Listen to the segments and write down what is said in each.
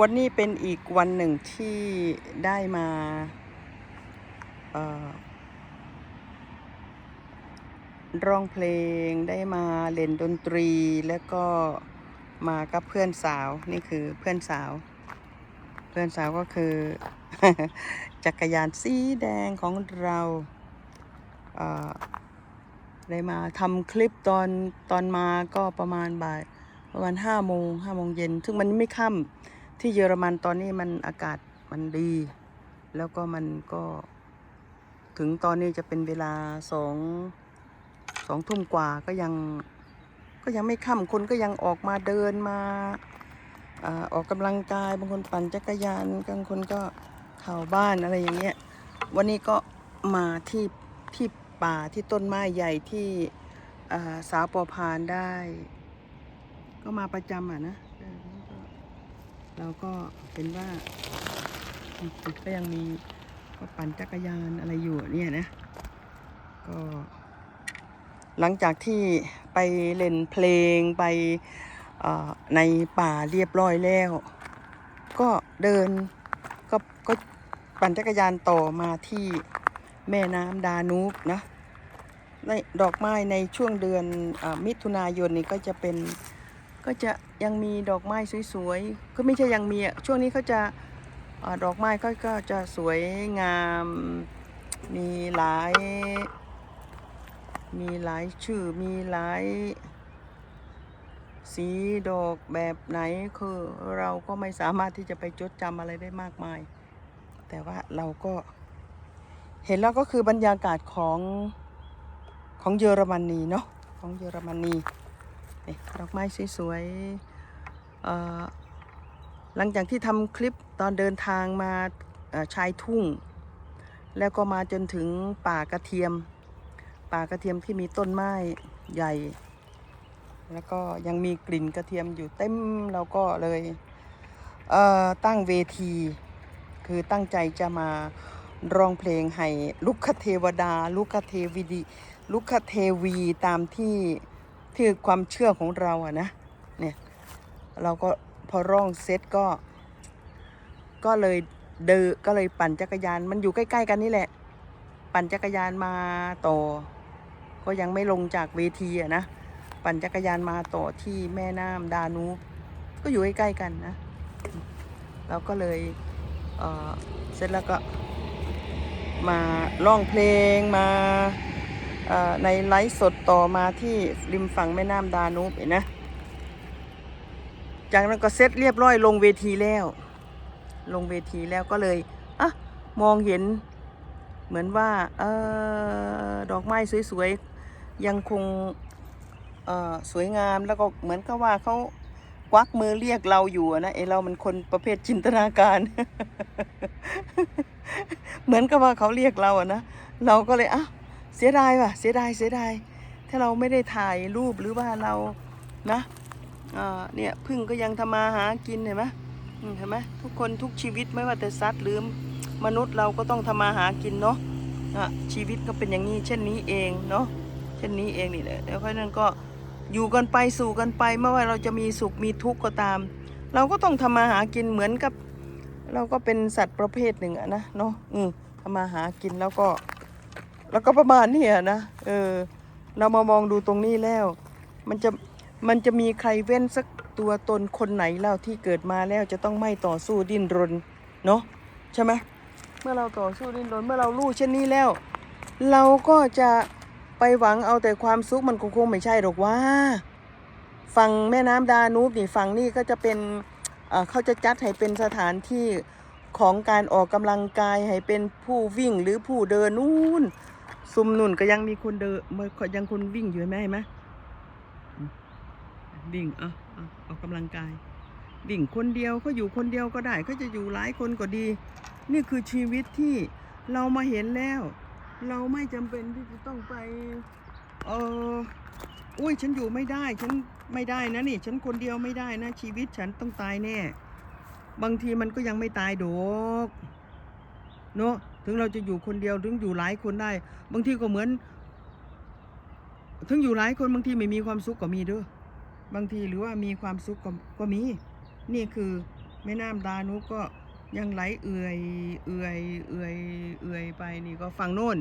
วันนี้เป็นอีกวันหนึ่งที่ได้มาร้องเพลงได้มาเล่นดนตรีแล้วก็มากับเพื่อนสาวนี่คือเพื่อนสาว เพื่อนสาวก็คือ จักรยานสีแดงของเราเได้มาทำคลิปตอนตอนมาก็ประมาณบ่ายประมาณห้าโมงห้าโมงเย็น ซึ่งมันไม่ค่ำ ที่เยอรมันตอนนี้มันอากาศมันดี แล้วก็มันก็ถึงตอนนี้จะเป็นเวลาสองสองทุ่มกว่าก็ยังก็ยังไม่ค่ำคนก็ยังออกมาเดินมาออกกำลังกาย บางคนปั่นจักรยานบางคนก็เข่าบ้านอะไรอย่างเงี้ย วันนี้ก็มาที่ที่ป่าที่ต้นไม้ใหญ่ที่สาวปอพานได้ ก็มาประจำอะนะ แล้วก็เราก็เห็นว่าก็ยังมีก็ปั่นจักรยานอะไรอยู่เนี่ยนะ ก็ หลังจากที่ไปเล่นเพลงไปในป่าเรียบร้อยแล้ว ก็เดินก็ก็ปั่นจักรยานต่อมาที่แม่น้ำดานูบนะในดอกไม้ในช่วงเดือนอมิถุนายนนี่ก็จะเป็น ก็จะยังมีดอกไม้สวยๆ ก็ไม่ใช่ยังมีอะช่วงนี้เขาจะอดอกไม้ก็ก็จะสวยงาม มีหลาย มีหลายชื่อ มีหลาย สีดอกแบบไหนคือเราก็ไม่สามารถที่จะไปจดจำอะไรได้มากมาย แต่ว่าเราก็ เห็นแล้วก็คือบรรยากาศของของเยอรมนีเนาะ ของเยอรมนี นี่ดอกไม้สวยๆหลังจากที่ทำคลิปตอนเดินทางมาชายทุ่ง แล้วก็มาจนถึงป่ากระเทียม ป่ากระเทียมที่มีต้นไม้ใหญ่ แล้วก็ยังมีกลิ่นกระเทียมอยู่เต็มเราก็เลยเตั้งเวที คือตั้งใจจะมาร้องเพลงให้ลุกคเทวดา ลุกคเทวีดีลุกคเทวีตามที่ ที่ความเชื่อของเราอะนะ เนี่ย เราก็พอร้องเสร็จก็ ก็เลยเดินก็เลยปั่นจักรยาน มันอยู่ใกล้ ๆ กันนี่แหละ ปั่นจักรยานมาต่อ ก็ยังไม่ลงจากเวทีอะนะ ปั่นจักรยานมาต่อที่แม่น้ำดานูก็อยู่ใกล้ๆกันนะ เราก็เลยเอ่อเสร็จแล้วก็มาร้องเพลงมา ในไลฟ์สดต่อมาที่ริมฝั่งแม่น้ำดานูบเห็นนะจากนั้นก็เสร็จเรียบร้อยลงเวทีแล้ว ลงเวทีแล้วก็เลยอะมองเห็นเหมือนว่าเออดอกไม้สวยๆ ยังคงสวยงามแล้วก็เหมือนกับว่าเขาควักมือเรียกเราอยู่นะไอเรามันคนประเภทจินตนาการ เหมือนกับว่าเขาเรียกเราอะนะเราก็เลยอะ เสียดายว่ะ เสียดาย เสียดาย ถ้าเราไม่ได้ถ่ายรูปหรือว่าเรานะเนี่ยพึ่งก็ยังทำมาหากินเห็นไหมเห็นไหมทุกคนทุกชีวิตไม่ว่าแต่สัตว์หรือมนุษย์เราก็ต้องทำมาหากินเนาะะชีวิตก็เป็นอย่างนี้เช่นนี้เองเนาะเช่นนี้เองนี่แหละแล้วเพราะฉะนั้นก็อยู่กันไปสู่กันไปไม่ว่าเราจะมีสุขมีทุกข์ก็ตาม เราก็ต้องทำมาหากินเหมือนกับ เราก็เป็นสัตว์ประเภทหนึ่งอะนะเนาะอืมทำมาหากินแล้วก็ แล้วก็ประมาณนี้อนะเออ เรามามองดูตรงนี้แล้ว มันจะมันจะมีใครเว้นสักตัวตนคนไหนแล้วที่เกิดมาแล้วจะต้องไม่ต่อสู้ดิ้นรนเนาะใช่ไหมเมื่อเราต่อสู้ดิ้นรนเมื่อเรารู้เช่นนี้แล้ว เราก็จะไปหวังเอาแต่ความสุขมันคงคงไม่ใช่หรอกว่าฝั่งแม่น้ำดานูบนี่ฝั่งนี่ก็จะเป็นเอ่อเขาจะจัดให้เป็นสถานที่ของการออกกำลังกายให้เป็นผู้วิ่งหรือผู้เดินนู่น ซุ่มนุ่นก็ยังมีคนเดินมันก็ยังคนวิ่งอยู่ไหมเห็นไหมวิ่งเอาเอาออกกำลังกาย วิ่งคนเดียวเขาอยู่คนเดียวก็ได้เขาจะอยู่หลายคนก็ดี นี่คือชีวิตที่เรามาเห็นแล้ว เราไม่จำเป็นที่จะต้องไป เอออุ้ยฉันอยู่ไม่ได้ ฉันไม่ได้นะนี่ ฉันคนเดียวไม่ได้นะ ชีวิตฉันต้องตายแน่ บางทีมันก็ยังไม่ตายดอกเนาะ ถึงเราจะอยู่คนเดียวถึงอยู่หลายคนได้ บางทีก็เหมือน ถึงอยู่หลายคนบางทีไม่มีความสุขก็มีด้อบางทีหรือว่ามีความสุขก็ก็มี นี่คือแม่น้ำดานุก็ยังไหลเอื่อยเอื่อยเอื่อยเอื่อยไปนี่ก็ฝั่งโน้น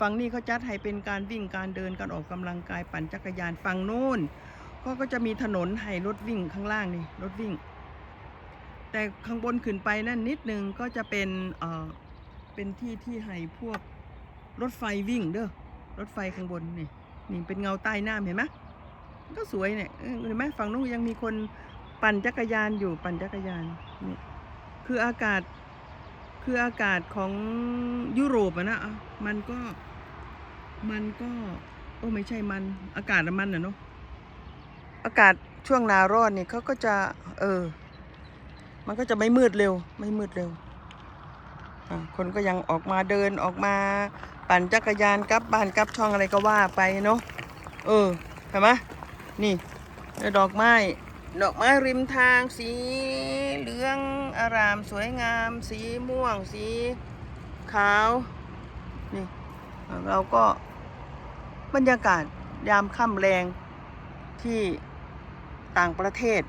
ฝั่งนี้เขาจัดให้เป็นการวิ่งการเดินการออกกำลังกายปั่นจักรยานฝั่งโน้นก็ก็จะมีถนนให้รถวิ่งข้างล่างนี่รถวิ่ง แต่ข้างบนขึ้นไปนั่นนิดนึงก็จะเป็นเอ่อ เป็นที่ที่ให้พวกรถไฟวิ่งเด้อรถไฟข้างบนนี่นี่เป็นเงาใต้น้ำเห็นไหมก็สวยเนี่ยเห็นไหมฝั่งนู้นยังมีคนปั่นจักรยานอยู่ปั่นจักรยานนี่คืออากาศคืออากาศของยุโรปอะนะมันก็มันก็โอ้ไม่ใช่มัน อากาศมันอะเนาะอากาศช่วงหนาร้อนนี่เขาก็จะ เออ มันก็จะไม่มืดเร็ว ไม่มืดเร็ว คนก็ยังออกมาเดินออกมาปั่นจักรยานกลับบ้านกลับช่องอะไรก็ว่าไปเนาะเออเห็นไหมนี่ดอกไม้ ดอกไม้ริมทางสีเหลืองอารามสวยงาม สีม่วง สีขาวนี่เราก็บรรยากาศยามค่ำแรงที่ต่างประเทศ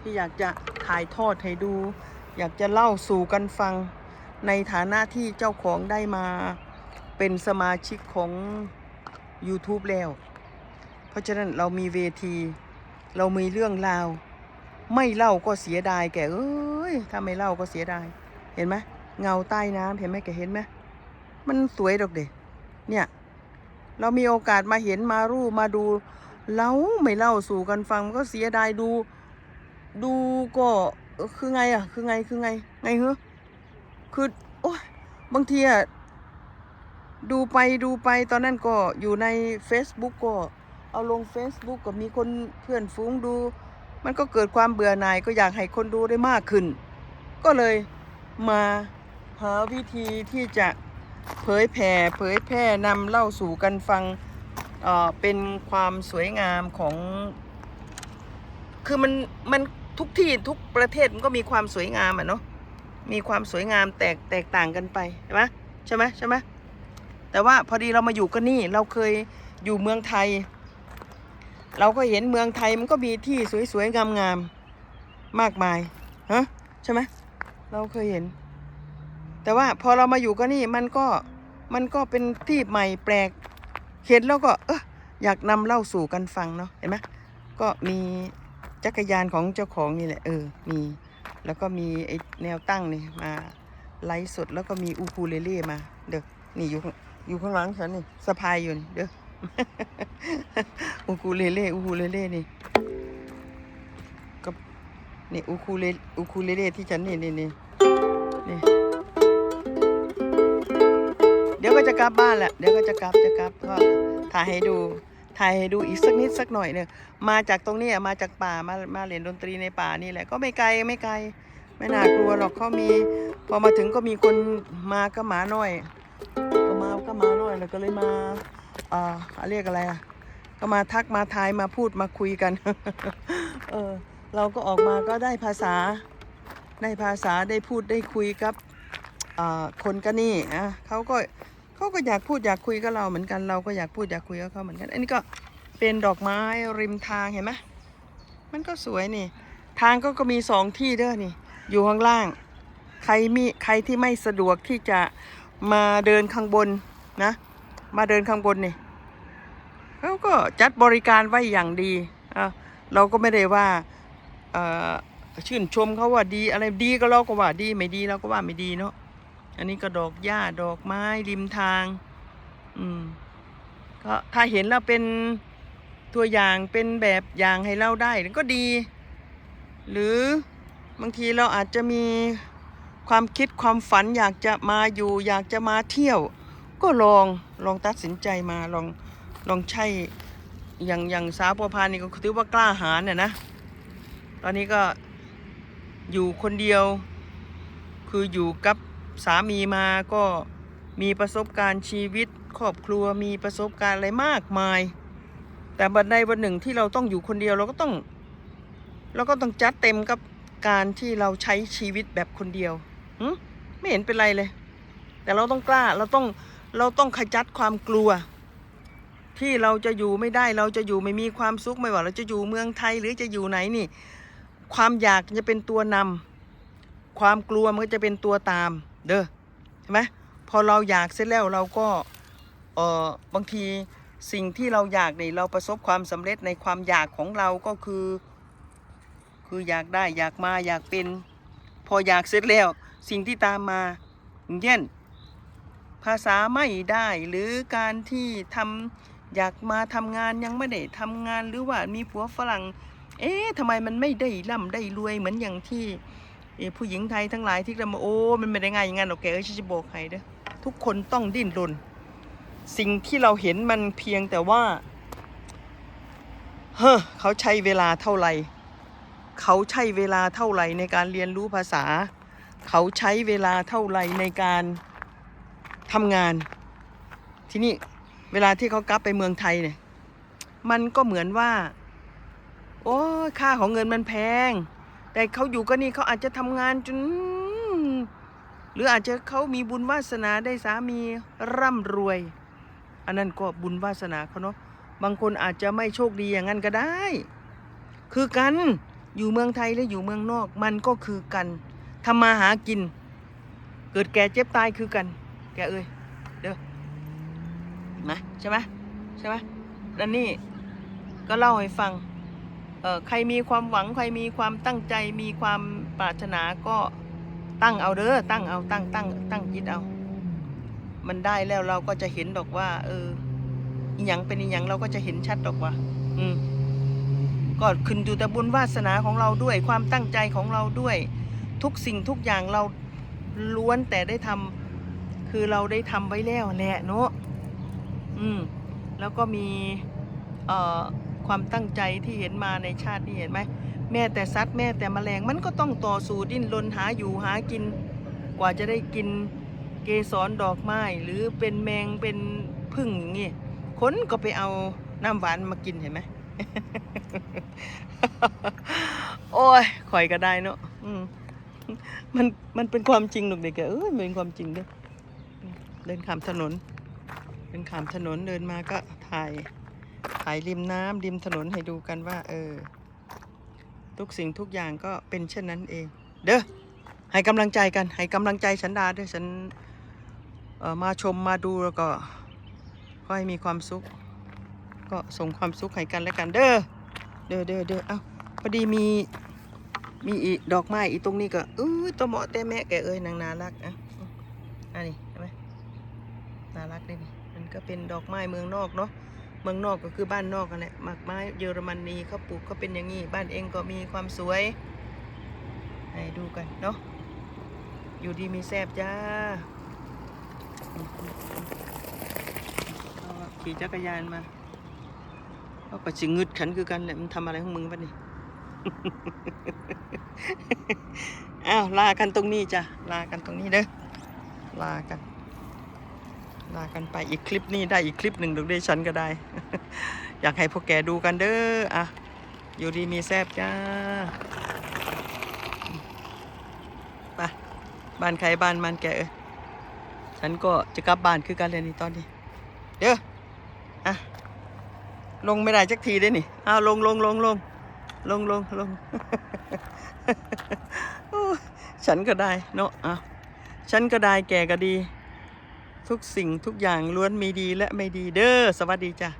ที่อยากจะถ่ายทอดให้ดู อยากจะเล่าสู่กันฟัง ในฐานะที่เจ้าของได้มาเป็นสมาชิกของ YouTube แล้ว เพราะฉะนั้นเรามีเวที เรามีเรื่องราว ไม่เล่าก็เสียดายแกเอ้ยถ้าไม่เล่าก็เสียดาย เห็นไหมเงาใต้น้ำเห็นไหมแกเห็นไหมมันสวยดอกเด็เนี่ย เรามีโอกาสมาเห็นมารู้มาดูเราไม่เล่าสู่กันฟังมันก็เสียดายดู ดูก็คือไงอะ คือไงคือไง ไงเหรอ คือโอ้บางทีอะดูไปดูไปตอนนั้นก็อยู่ใน Facebook ก็ เอาลง Facebook ก็มีคนเพื่อนฝูงดู มันก็เกิดความเบื่อหน่ายก็อยากให้คนดูได้มากขึ้น ก็เลยมาหาวิธีที่จะเผยแผ่เผยแพร่นำเล่าสู่กันฟังเอ่อเป็นความสวยงามของ คือมันมันทุกที่ทุกประเทศมันก็มีความสวยงามอะเนาะ มีความสวยงามแตกแตกต่างกันไปใช่ไหมใช่ไหมใช่ไหมแต่ว่าพอดีเรามาอยู่กันนี่เราเคยอยู่เมืองไทย เราก็เห็นเมืองไทยมันก็มีที่สวยๆงามๆมากมายฮะใช่ไหมเราเคยเห็น แต่ว่าพอเรามาอยู่กันนี่มันก็มันก็เป็นที่ใหม่แปลกเห็นแล้วก็เอออยากนำเล่าสู่กันฟังเนาะเห็นไหมก็มีจักรยานของเจ้าของนี่แหละเออมี แล้วก็มีไอแนวตั้งนี่มาไลฟ์สดแล้วก็มีอูคูเลเล่มาเด้อนี่อยู่อยู่ข้างหลังฉันนี่สะพายอยู่นี่เด้ออูคูเลเล่อูคูเลเล่นี่ก็นี่อูคูเลอูคูเลเล่ที่ฉันนี่นี่นี่นี่เดี๋ยวก็จะกลับบ้านแหละเดี๋ยวก็จะกลับจะกลับก็ถ่ายให้ดู ถ่ายให้ดูอีกสักนิดสักหน่อยเนี่ยมาจากตรงนี้มาจากป่ามามาเล่นดนตรีในป่านี่แหละก็ไม่ไกลไม่ไกล ไม่น่ากลัวหรอกเขามี พอมาถึงก็มีคนมาก็หมาน้อย ก็มาก็หมาน้อยแล้วก็เลยมาอ่าเรียกอะไรอะก็มาทักมาทายมาพูดมาคุยกัน เออเราก็ออกมาก็ได้ภาษาได้ภาษาได้พูดได้คุยกับอ่าคนกันนี่อะเขาก็ เขาก็อยากพูดอยากคุยกับเราเหมือนกันเราก็อยากพูดอยากคุยกับเขาเหมือนกัน อันนี้ก็เป็นดอกไม้ริมทางเห็นไหมมันก็สวยนี่ ทางก็ก็มีสองที่เด้อนี่ อยู่ข้างล่าง ใครมีใครที่ไม่สะดวกที่จะมาเดินข้างบนนะ มาเดินข้างบนนี่เขาก็จัดบริการไว้อย่างดีอะเราก็ไม่ได้ว่าชื่นชมเขาว่าดีอะไรดีก็เราก็ว่าดีไม่ดีเราก็ว่าไม่ดีเนาะ อันนี้ก็ดอกหญ้าดอกไม้ริมทาง อืม ก็ถ้าเห็นแล้วเป็นตัวอย่างเป็นแบบอย่างให้เราได้ก็ดี หรือบางทีเราอาจจะมีความคิดความฝันอยากจะมาอยู่ อยากจะมาเที่ยว ก็ลองลองตัดสินใจมาลองลองใช่อย่างอย่างสาวประพานี่ก็ถือว่ากล้าหาญน่ะนะ ตอนนี้ก็อยู่คนเดียว คืออยู่กับ สามีมาก็มีประสบการณ์ชีวิต ครอบครัวมีประสบการณ์อะไรมากมาย แต่บันใดวันหนึ่งที่เราต้องอยู่คนเดียวเราก็ต้อง เราก็ต้องจัดเต็มกับการที่เราใช้ชีวิตแบบคนเดียวหึไม่เห็นเป็นไรเลย แต่เราต้องกล้าเราต้องเราต้องขจัดความกลัว ที่เราจะอยู่ไม่ได้เราจะอยู่ไม่มีความสุขไม่ว่า เราจะอยู่เมืองไทยหรือจะอยู่ไหนนี่ ความอยากจะเป็นตัวนำความกลัวมันก็จะเป็นตัวตาม เด้อใช่ไหมพอเราอยากเสร็จแล้วเราก็เออบางทีสิ่งที่เราอยากเนี่ยเราประสบความสำเร็จในความอยากของเราก็คือ คืออยากได้อยากมาอยากเป็น พออยากเสร็จแล้ว สิ่งที่ตามมาเช่นภาษาไม่ได้หรือการที่ทำอยากมาทำงานยังไม่ได้ทำงานหรือว่ามีผัวฝรั่ง เอ๊ะทำไมมันไม่ได้ร่ำได้รวยเหมือนอย่างที่ เอผู้หญิงไทยทั้งหลายที่เรามาโอ้มันไม่ได้ง่ายอย่างนั้นหรอกแกเอ้ยฉันจะบอกให้เด้อทุกคนต้องดิ้นรนสิ่งที่เราเห็นมันเพียงแต่ว่า เฮ้อเขาใช้เวลาเท่าไหร่ เขาใช้เวลาเท่าไหร่ในการเรียนรู้ภาษา เขาใช้เวลาเท่าไหร่ในการทำงาน ที่นี่เวลาที่เขากลับไปเมืองไทยเนี่ย มันก็เหมือนว่า โอ้ค่าของเงินมันแพง แต่เขาอยู่ก็นี่เขาอาจจะทำงานจนหรืออาจจะเขามีบุญวาสนาได้สามีร่ำรวย อันนั้นก็บุญวาสนาเขาเนาะบางคนอาจจะไม่โชคดีอย่างนั้นก็ได้ คือกันอยู่เมืองไทยและอยู่เมืองนอก มันก็คือกันทำมาหากิน เกิดแก่เจ็บตายคือกัน แกเอ้ยเด้อนะใช่ไหมใช่ไหมแล้วนี่ก็เล่าให้ฟัง ใครมีความหวังใครมีความตั้งใจมีความปรารถนาก็ตั้งเอาเด้อตั้งเอาตั้งตั้งตั้งจิตเอา มันได้แล้วเราก็จะเห็นดอกว่า เอออีหยังเป็นอีหยังเราก็จะเห็นชัดดอกว่า อืมก็ขึ้นอยู่แต่บุญวาสนาของเราด้วย ความตั้งใจของเราด้วย ทุกสิ่งทุกอย่างเราล้วนแต่ได้ทำคือเราได้ทำไว้แล้วแหละเนาะอืม แล้วก็มี เอ่อ ความตั้งใจที่เห็นมาในชาตินี้เห็นไหมแม่แต่สัตว์แม่แต่แมลงมันก็ต้องต่อสู้ดิ้นรนหาอยู่หากิน กว่าจะได้กินเกสรดอกไม้หรือเป็นแมงเป็นพึ่งอย่างงี้คนก็ไปเอาน้ำหวานมากินเห็นไหมโอ้ยข่อยก็ได้เนาะอืมมันมันเป็นความจริงหรอกเด็กแกเอ้ยมันเป็นความจริงเด้อเดินข้ามถนน เดินข้ามถนนเดินมาก็ถ่าย ถ่ายริมน้ำริมถนนให้ดูกันว่า เออ ทุกสิ่งทุกอย่างก็เป็นเช่นนั้นเอง เด้อให้กำลังใจกัน ให้กำลังใจฉันดาด้วยฉันออมาชมมาดูแล้วก็ก็ให้มีความสุข ก็ส่งความสุขให้กันและกันเด้อเด้อเด้อเด้อเอ้าพอดีมีมีอีดอกไม้อีตรงนี้ก็เออตัวเหมาะแต่แม่แกเอ้ยนางนารักอะอันนี้เห็นไหมน่ารักเลยนี่มันก็เป็นดอกไม้เมืองนอกเนาะ มืองนอกก็คือบ้านนอกกันแหละหมากไม้เยอรมนีเขาปลูกเขาเป็นอย่างนี้ บ้านเองก็มีความสวยให้ดูกันเนาะอยู่ดีมีแซบจ้าขี่จักรยานมาเขาก็จิงึดขันคือกันแหละมันทำอะไรของมึงวะนี่อ้าวลากันตรงนี้จ้ะลากันตรงนี้เด้อลากัน ลากันไปอีกคลิปนี้ได้อีกคลิปหนึ่งดูได้ฉันก็ได้ อยากให้พวกแกดูกันเด้ออะอยู่ดีมีแซบจ้าไปบ้านใครบ้านมันแกเอ้ยฉันก็จะกลับบ้านคือกันเลยนี่ตอนนี้ เด้ออะลงไม่ได้จักทีได้นี่อ้าวลงลงลงลงลงลงลงฉันก็ได้เนาะอะฉันก็ได้แกก็ดี ทุกสิ่งทุกอย่างล้วนมีดีและไม่ดีเด้อสวัสดีจ้ะ